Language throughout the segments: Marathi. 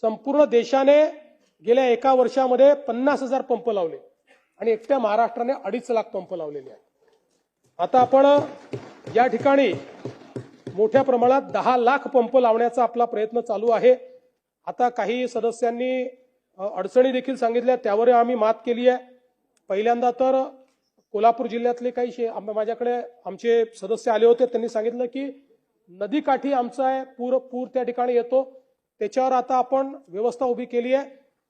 संपूर्ण देशाने गेल्या एका वर्षामध्ये पन्नास हजार पंप लावले. आणि एकट्या महाराष्ट्राने अडीच लाख पंप लावलेले आहेत. आता आपण या ठिकाणी मोठ्या प्रमाणात दहा लाख पंप लावण्याचा आपला प्रयत्न चालू आहे. आता काही सदस्यांनी अडचणी देखील सांगितल्या त्यावर आम्ही मात केली आहे. पहिल्यांदा तर कोल्हापूर जिल्ह्यातले काही आम- माझ्याकडे आमचे सदस्य आले होते त्यांनी सांगितलं की नदीकाठी आमचा आहे पूर पूर त्या ठिकाणी येतो. त्याच्यावर आता आपण व्यवस्था उभी केली आहे.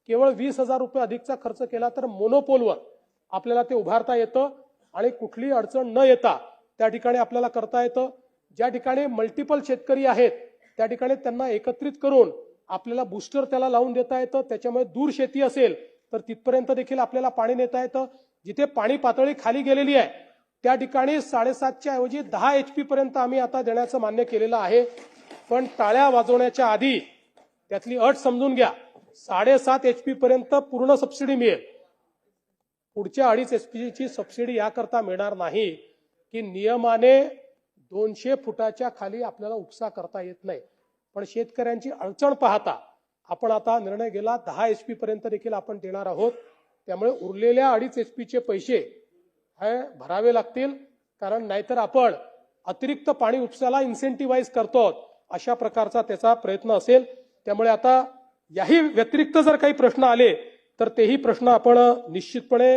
केवळ वीस हजार रुपये अधिकचा खर्च केला तर मोनोपोलवर आपल्याला ते उभारता येतं आणि कुठलीही अडचण न येता त्या ठिकाणी आपल्याला करता येतं. ज्या ठिकाणी मल्टिपल शेतकरी आहेत त्या ठिकाणी त्यांना एकत्रित करून आपल्याला बुस्टर त्याला लावून देता येतं. त्याच्यामुळे दूर शेती असेल तर तिथपर्यंत देखील आपल्याला पाणी नेता येतं. जिथे पाणी पातळी खाली गेलेली आहे त्या ठिकाणी साडेसातच्या ऐवजी दहा एच पी पर्यंत आम्ही आता देण्याचं मान्य केलेलं आहे. पण टाळ्या वाजवण्याच्या आधी त्यातली अट समजून घ्या. साडेसात एचपी पर्यंत पूर्ण सबसिडी मिळेल. पुढच्या अडीच एच ची सबसिडी याकरता मिळणार नाही की नियमाने दोनशे फुटाच्या खाली आपल्याला उपसा करता येत नाही. पण शेतकऱ्यांची अडचण पाहता आपण आता निर्णय गेला दहा एचपी पर्यंत देखील आपण देणार आहोत. त्यामुळे उरलेल्या अडीच एचपीचे पैसे हे भरावे लागतील कारण नाहीतर आपण अतिरिक्त पाणी उपसाला इन्सेंटिवाईज करतो अशा प्रकारचा त्याचा प्रयत्न असेल. त्यामुळे आता याही व्यतिरिक्त जर काही प्रश्न आले तर तेही प्रश्न आपण निश्चितपणे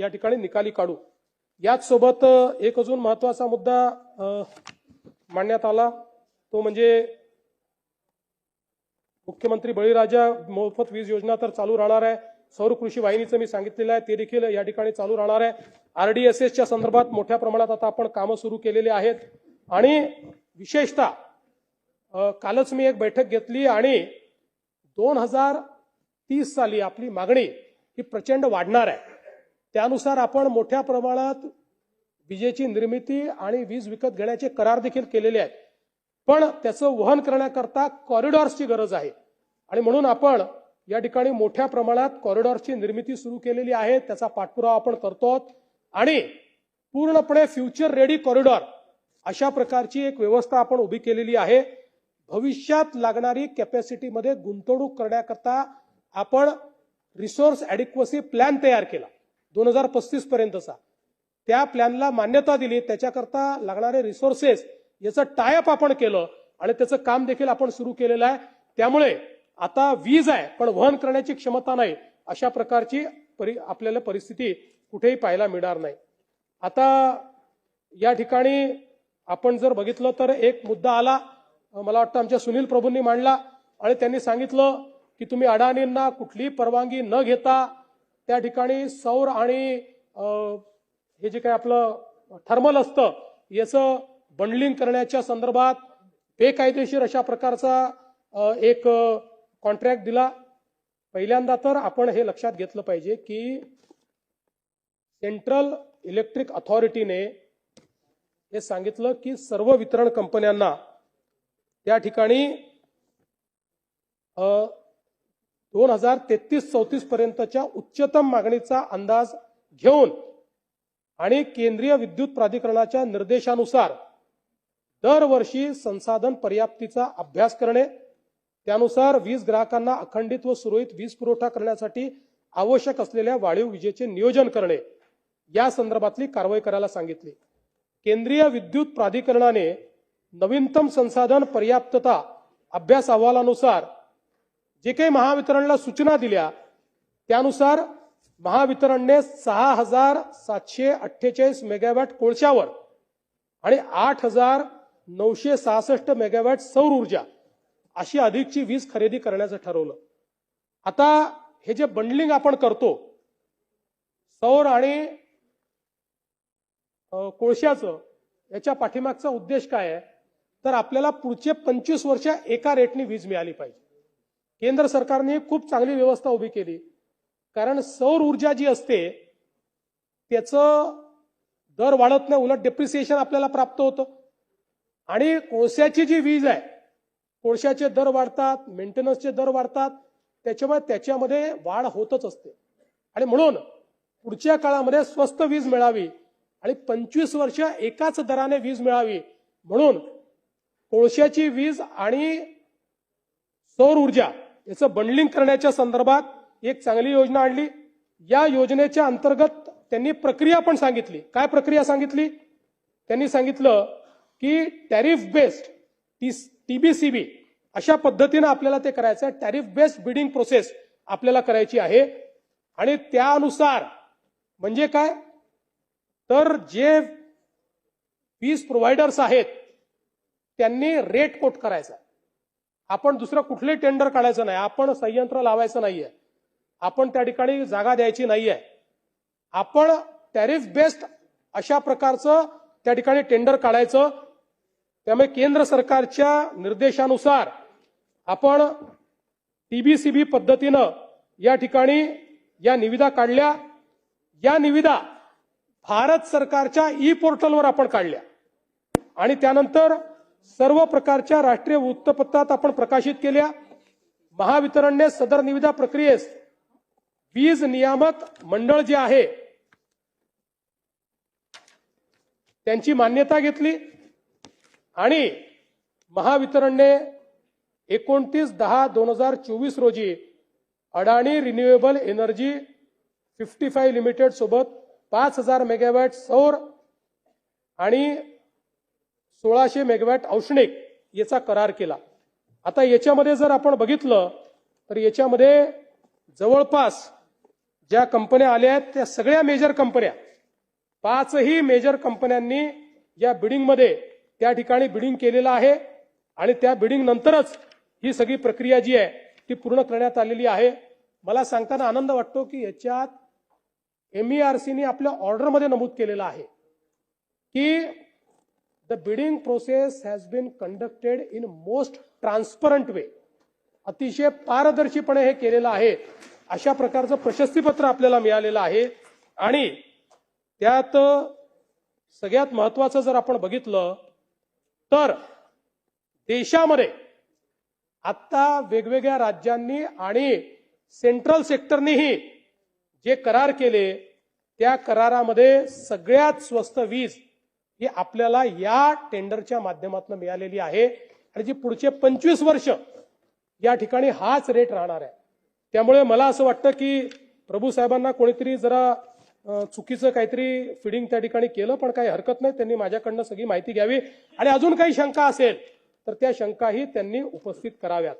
या ठिकाणी निकाली काढू. याच सोबत एक अजून महत्त्वाचा मुद्दा मांडण्यात आला. तो म्हणजे मुख्यमंत्री बळीराजा मोफत वीज योजना तर चालू राहणार आहे. सौर कृषी वाहिनीचं मी सांगितलेलं आहे ते देखील या ठिकाणी चालू राहणार आहे. आरडीएसएसच्या संदर्भात मोठ्या प्रमाणात आता आपण कामं सुरू केलेली आहेत. आणि विशेषतः कालच मी एक बैठक घेतली आणि दोन हजार तीस साली आपली मागणी ही प्रचंड वाढणार आहे. त्यानुसार आपण मोठ्या प्रमाणात विजेची निर्मिती आणि वीज विकत घेण्याचे करार देखील केलेले आहेत. पण त्याचं वहन करण्याकरता कॉरिडॉर्सची गरज आहे. आणि म्हणून आपण या ठिकाणी मोठ्या प्रमाणात कॉरिडॉर्सची निर्मिती सुरू केलेली आहे त्याचा पाठपुरावा आपण करतो आहोत आणि पूर्णपणे फ्युचर रेडी कॉरिडॉर अशा प्रकारची एक व्यवस्था आपण उभी केलेली आहे. भविष्यात लागणारी कॅपॅसिटीमध्ये गुंतवणूक करण्याकरता आपण रिसोर्स ॲडिक्वसी प्लॅन तयार केला. दोन हजार पस्तीस पर्यंतचा. त्या प्लॅनला मान्यता दिली. त्याच्याकरता लागणारे रिसोर्सेस याचं टायअप आपण केलं आणि त्याचं काम देखील आपण सुरू केलेलं आहे. त्यामुळे आता वीज आहे पण वहन करण्याची क्षमता नाही अशा प्रकारची परि आपल्याला परिस्थिती कुठेही पाहायला मिळणार नाही. आता या ठिकाणी आपण जर बघितलं तर एक मुद्दा आला. मला वाटतं आमच्या सुनील प्रभूंनी मांडला आणि त्यांनी सांगितलं की तुम्ही अडाणींना कुठलीही परवानगी न घेता त्या ठिकाणी सौर आणि हे जे काही आपलं थर्मल असतं याचं बंडलिंग करण्याच्या संदर्भात बेकायदेशीर अशा प्रकारचा एक कॉन्ट्रॅक्ट दिला. पहिल्यांदा तर आपण हे लक्षात घेतलं पाहिजे की सेंट्रल इलेक्ट्रिक अथॉरिटीने हे सांगितलं की सर्व वितरण कंपन्यांना त्या ठिकाणी दोन हजार तेहतीस चौतीस पर्यंतच्या उच्चतम मागणीचा अंदाज घेऊन आणि केंद्रीय विद्युत प्राधिकरणाच्या निर्देशानुसार दरवर्षी संसाधन पर्याप्तीचा अभ्यास करणे त्यानुसार वीज ग्राहकांना अखंडित व सुरळीत वीज पुरवठा करण्यासाठी आवश्यक असलेल्या वाढीव विजेचे नियोजन करणे या संदर्भातली कारवाई करायला सांगितली. केंद्रीय विद्युत प्राधिकरणाने नवीनतम संसाधन पर्याप्तता अभ्यास अहवालानुसार जे काही महावितरणला सूचना दिल्या त्यानुसार महावितरणने सहा हजार सातशे अठ्ठेचाळीस मेगावॅट कोळशावर आणि आठ हजार नऊशे सहासष्ट मेगावॅट सौर ऊर्जा अशी अधिकची वीज खरेदी करण्याचं ठरवलं. आता हे जे बंडलिंग आपण करतो सौर आणि कोळशाचं याच्या पाठीमागचा उद्देश काय आहे? तर आपल्याला पुढचे पंचवीस वर्ष एका रेटने वीज मिळाली पाहिजे. केंद्र सरकारने खूप चांगली व्यवस्था उभी केली. कारण सौर ऊर्जा जी असते त्याचं दर वाढत नाही उलट डेप्रिसिएशन आपल्याला प्राप्त होतं. आणि कोळशाची जी वीज आहे कोळशाचे दर वाढतात मेंटेनन्सचे दर वाढतात त्याच्यामुळे त्याच्यामध्ये वाढ होतच असते. आणि म्हणून पुढच्या काळामध्ये स्वस्त वीज मिळावी आणि पंचवीस वर्ष एकाच दराने वीज मिळावी म्हणून कोळशाची वीज आणि सौर ऊर्जा याचं बंडलिंग करण्याच्या संदर्भात एक चांगली योजना आणली. या योजनेच्या अंतर्गत त्यांनी प्रक्रिया पण सांगितली. काय प्रक्रिया सांगितली? त्यांनी सांगितलं की टॅरिफ बेस्ड टीबीसीबी अशा पद्धतीनं आपल्याला ते करायचं आहे. टॅरिफ बेस्ड बिडिंग प्रोसेस आपल्याला करायची आहे. आणि त्यानुसार म्हणजे काय? तर जे वीज प्रोव्हायडर्स आहेत त्यांनी रेट कोट करायचा. आपण दुसरं कुठलंही टेंडर काढायचं नाही. आपण संयंत्र लावायचं नाहीये. आपण त्या ठिकाणी जागा द्यायची नाहीये. आपण टॅरिफ बेस्ड अशा प्रकारचं त्या ठिकाणी टेंडर काढायचं. त्यामुळे केंद्र सरकारच्या निर्देशानुसार आपण टीबीसीबी पद्धतीनं या ठिकाणी या निविदा काढल्या. या निविदा भारत सरकारच्या ई पोर्टलवर आपण काढल्या. आणि त्यानंतर सर्व प्रकारच्या राष्ट्रीय वृत्तपत्रात आपण प्रकाशित केल्या. महावितरणने सदर निविदा प्रक्रियेस वीज नियामक मंडळ जे आहे त्यांची मान्यता घेतली आणि महावितरणने एकोणतीस दहा दोन हजार चोवीस रोजी Adani renewable energy fifty five limited सोबत पाच हजार मेगावॅट सौर आणि सोळाशे मेगावॅट औष्णिक याचा करार केला. आता याच्यामध्ये जर आपण बघितलं तर याच्यामध्ये जवळपास ज्या कंपन्या आल्या आहेत त्या सगळ्या मेजर कंपन्या पाचही मेजर कंपन्यांनी या बिडिंगमध्ये त्या ठिकाणी बिडिंग केलेलं आहे आणि त्या बिडिंग नंतरच ही सगळी प्रक्रिया जी आहे ती पूर्ण करण्यात आलेली आहे. मला सांगताना आनंद वाटतो की याच्यात एमईआरसीने आपल्या ऑर्डरमध्ये नमूद केलेलं आहे की the bidding process has been conducted in most transparent way अतिशय पारदर्शीपणे हे केलेलं आहे. अशा प्रकारचं प्रशस्तीपत्र आपल्याला मिळालेलं आहे. आणि त्यात सगळ्यात महत्वाचं जर आपण बघितलं तर देशामध्ये आता वेगवेगळ्या राज्यांनी आणि सेंट्रल सेक्टरनीही जे करार केले त्या करारामध्ये सगळ्यात स्वस्त वीज ही आपल्याला या टेंडरच्या माध्यमातून मिळालेली आहे. आणि जी पुढचे पंचवीस वर्ष या ठिकाणी हाच रेट राहणार आहे. त्यामुळे मला असं वाटतं की प्रभू साहेबांना कोणीतरी जरा चुकीचं काहीतरी फिडिंग त्या ठिकाणी केलं पण काही हरकत नाही. त्यांनी माझ्याकडनं सगळी माहिती घ्यावी. आणि अजून काही शंका असेल तर त्या शंकाही त्यांनी उपस्थित कराव्यात.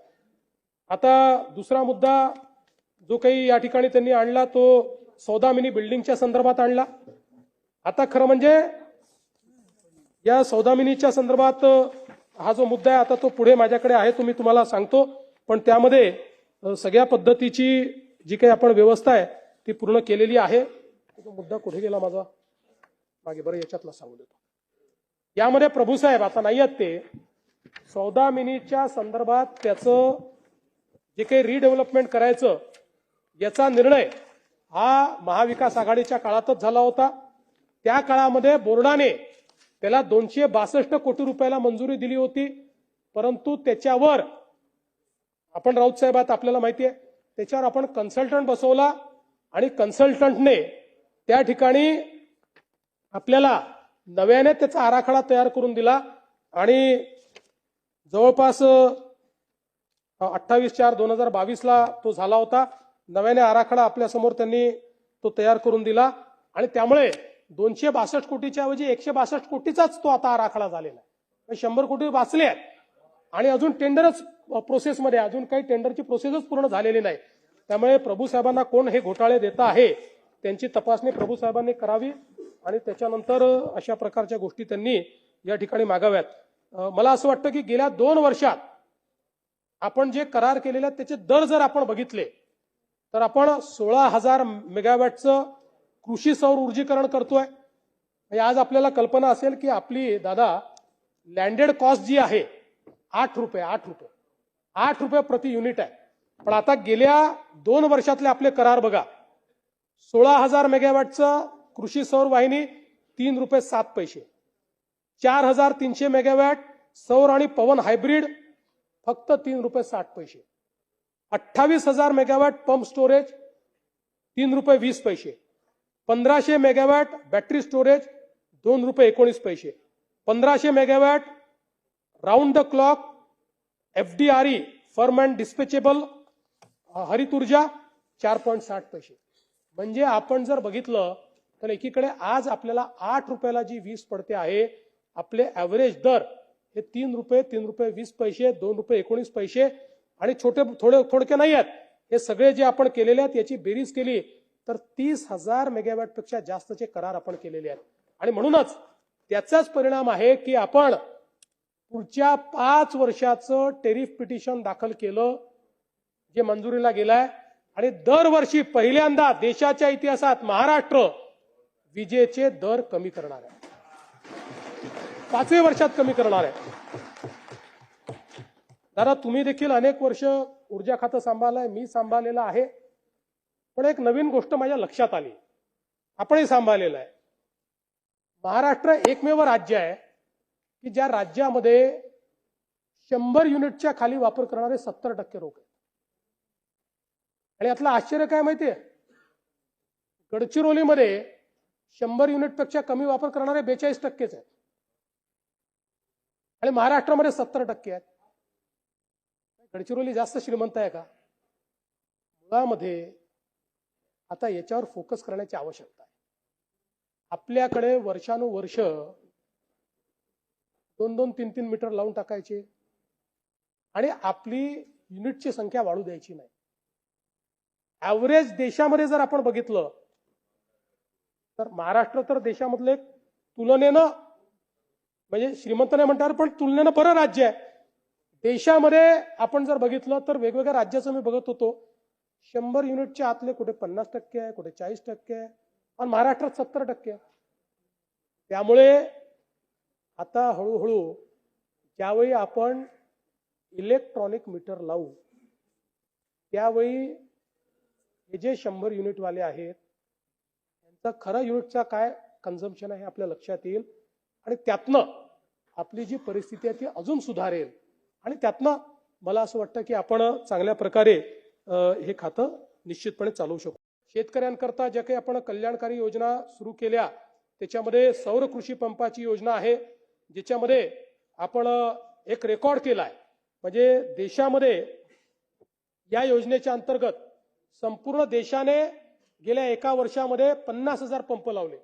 आता दुसरा मुद्दा जो काही या ठिकाणी त्यांनी आणला तो सौदामिनी बिल्डिंगच्या संदर्भात आणला. आता खरं म्हणजे या सौदामिनीच्या संदर्भात हा जो मुद्दा आहे आता तो पुढे माझ्याकडे आहे तो मी तुम्हाला सांगतो. पण त्यामध्ये सगळ्या पद्धतीची जी काही आपण व्यवस्था आहे ती पूर्ण केलेली आहे. तो मुद्दा कुठे गेला माझा? मागे बरं याच्यातला सांगू देतो. यामध्ये प्रभूसाहेब आता नाही आहेत ते. सौदामिनीच्या संदर्भात त्याचं जे काही रिडेव्हलपमेंट करायचं याचा निर्णय हा महाविकास आघाडीच्या काळातच झाला होता. त्या काळामध्ये बोर्डाने त्याला दोनशे बासष्ट कोटी रुपयाला मंजुरी दिली होती. परंतु त्याच्यावर आपण राऊत साहेब आपल्याला माहिती आहे त्याच्यावर आपण कन्सल्टंट बसवला आणि कन्सल्टंटने त्या ठिकाणी आपल्याला नव्याने त्याचा आराखडा तयार करून दिला आणि जवळपास अठ्ठावीस चार दोन हजार बावीसला तो झाला होता. नव्याने आराखडा आपल्यासमोर त्यांनी तो तयार करून दिला आणि त्यामुळे दोनशे बासष्ट कोटीच्या ऐवजी एकशे बासष्ट कोटीचाच तो आता आराखडा झालेला आहे. शंभर कोटी वाचले आहेत. आणि अजून टेंडरच प्रोसेसमध्ये अजून काही टेंडरची प्रोसेसच पूर्ण झालेली नाही. त्यामुळे प्रभू साहेबांना कोण हे घोटाळे देत आहे त्यांची तपासणी प्रभू साहेबांनी करावी आणि त्याच्यानंतर अशा प्रकारच्या गोष्टी त्यांनी या ठिकाणी मागाव्यात. मला असं वाटतं की गेल्या दोन वर्षात आपण जे करार केलेले आहेत त्याचे दर जर आपण बघितले तर आपण सोळा हजार मेगावॅटचं कृषी सौर ऊर्जीकरण करतोय. म्हणजे आज आपल्याला कल्पना असेल की आपली दादा लँडेड कॉस्ट जी आहे आठ रुपये आठ रुपये. आठ रुपये प्रति युनिट आहे. पण आता गेल्या दोन वर्षातले आपले करार बघा. सोळा हजार मेगावॅटचं कृषी सौर वाहिनी तीन रुपये सात पैसे. चार हजार तीनशे मेगावॅट सौर आणि पवन हायब्रिड फक्त तीन रुपये साठ पैसे. अठ्ठावीस हजार मेगावॅट पंप स्टोरेज तीन रुपये वीस पैसे. पंधराशे मेगावॅट बॅटरी स्टोरेज दोन रुपये एकोणीस पैसे. पंधराशे megawatt round the clock F D R E firm and dispatchable हरित ऊर्जा चार पॉईंट साठ पैसे. म्हणजे आपण जर बघितलं तर एकीकडे आज आपल्याला आठ रुपयाला जी वीज पडते आहे आपले ॲव्हरेज दर हे तीन रुपये तीन रुपये वीस पैसे दोन रुपये एकोणीस पैसे आणि छोटे थोडे थोडके नाही आहेत. हे सगळे जे आपण केलेले आहेत याची बेरीज केली तर तीस हजार मेगावॅटपेक्षा जास्तचे करार आपण केलेले आहेत. आणि म्हणूनच त्याचाच परिणाम आहे की आपण पुढच्या पाच वर्षाचं टेरिफ पिटिशन दाखल केलं जे मंजुरीला गेलाय. आणि दरवर्षी पहिल्यांदा देशाच्या इतिहासात महाराष्ट्र विजेचे दर कमी करणार आहे. पाचव्या वर्षात कमी करणार आहे. दादा तुम्ही देखील अनेक वर्ष ऊर्जा खातं सांभाळलंय मी सांभाळलेलं आहे. पण एक नवीन गोष्ट माझ्या लक्षात आली. आपणही सांभाळलेलं आहे. महाराष्ट्र एकमेव राज्य आहे की ज्या राज्यामध्ये शंभर युनिटच्या खाली वापर करणारे सत्तर टक्के लोक आहेत. आणि यातलं आश्चर्य काय माहितीये गडचिरोलीमध्ये शंभर युनिटपेक्षा कमी वापर करणारे बेचाळीस टक्केच आहेत. आणि महाराष्ट्रामध्ये सत्तर टक्के आहेत. गडचिरोली जास्त श्रीमंत आहे का? मुळामध्ये आता याच्यावर फोकस करण्याची आवश्यकता आहे. आपल्याकडे वर्षानुवर्ष दोन दोन तीन तीन मीटर लावून टाकायचे. आणि आपली युनिटची संख्या वाढू द्यायची नाही. ऍव्हरेज देशामध्ये जर आपण बघितलं तर महाराष्ट्र तर देशामधले तुलनेनं म्हणजे श्रीमंत नाही म्हणतात पण तुलनेनं बरं राज्य आहे. देशामध्ये आपण जर बघितलं तर वेगवेगळ्या राज्याचं मी बघत होतो. शंभर युनिटच्या आतले कुठे पन्नास टक्के आहे कुठे चाळीस टक्के आहे आणि महाराष्ट्रात सत्तर टक्के आहे. त्यामुळे आता हळूहळू ज्यावेळी आपण इलेक्ट्रॉनिक मीटर लावू त्यावेळी हे जे शंभर युनिटवाले आहेत त्यांचा खरं युनिटचा काय कन्झम्पशन आहे आपल्या लक्षात येईल. आणि त्यातनं आपली जी परिस्थिती आहे ती अजून सुधारेल. आणि त्यातनं मला असं वाटतं की आपण चांगल्या प्रकारे हे खातं निश्चितपणे चालवू शकतो शेतकऱ्यांकरता ज्या काही आपण कल्याणकारी योजना सुरू केल्या त्याच्यामध्ये सौर कृषी पंपाची योजना आहे ज्याच्यामध्ये आपण एक रेकॉर्ड केला आहे म्हणजे देशामध्ये या योजनेच्या अंतर्गत संपूर्ण देशाने गेल्या एका वर्षामध्ये पन्नास हजार पंप लावले.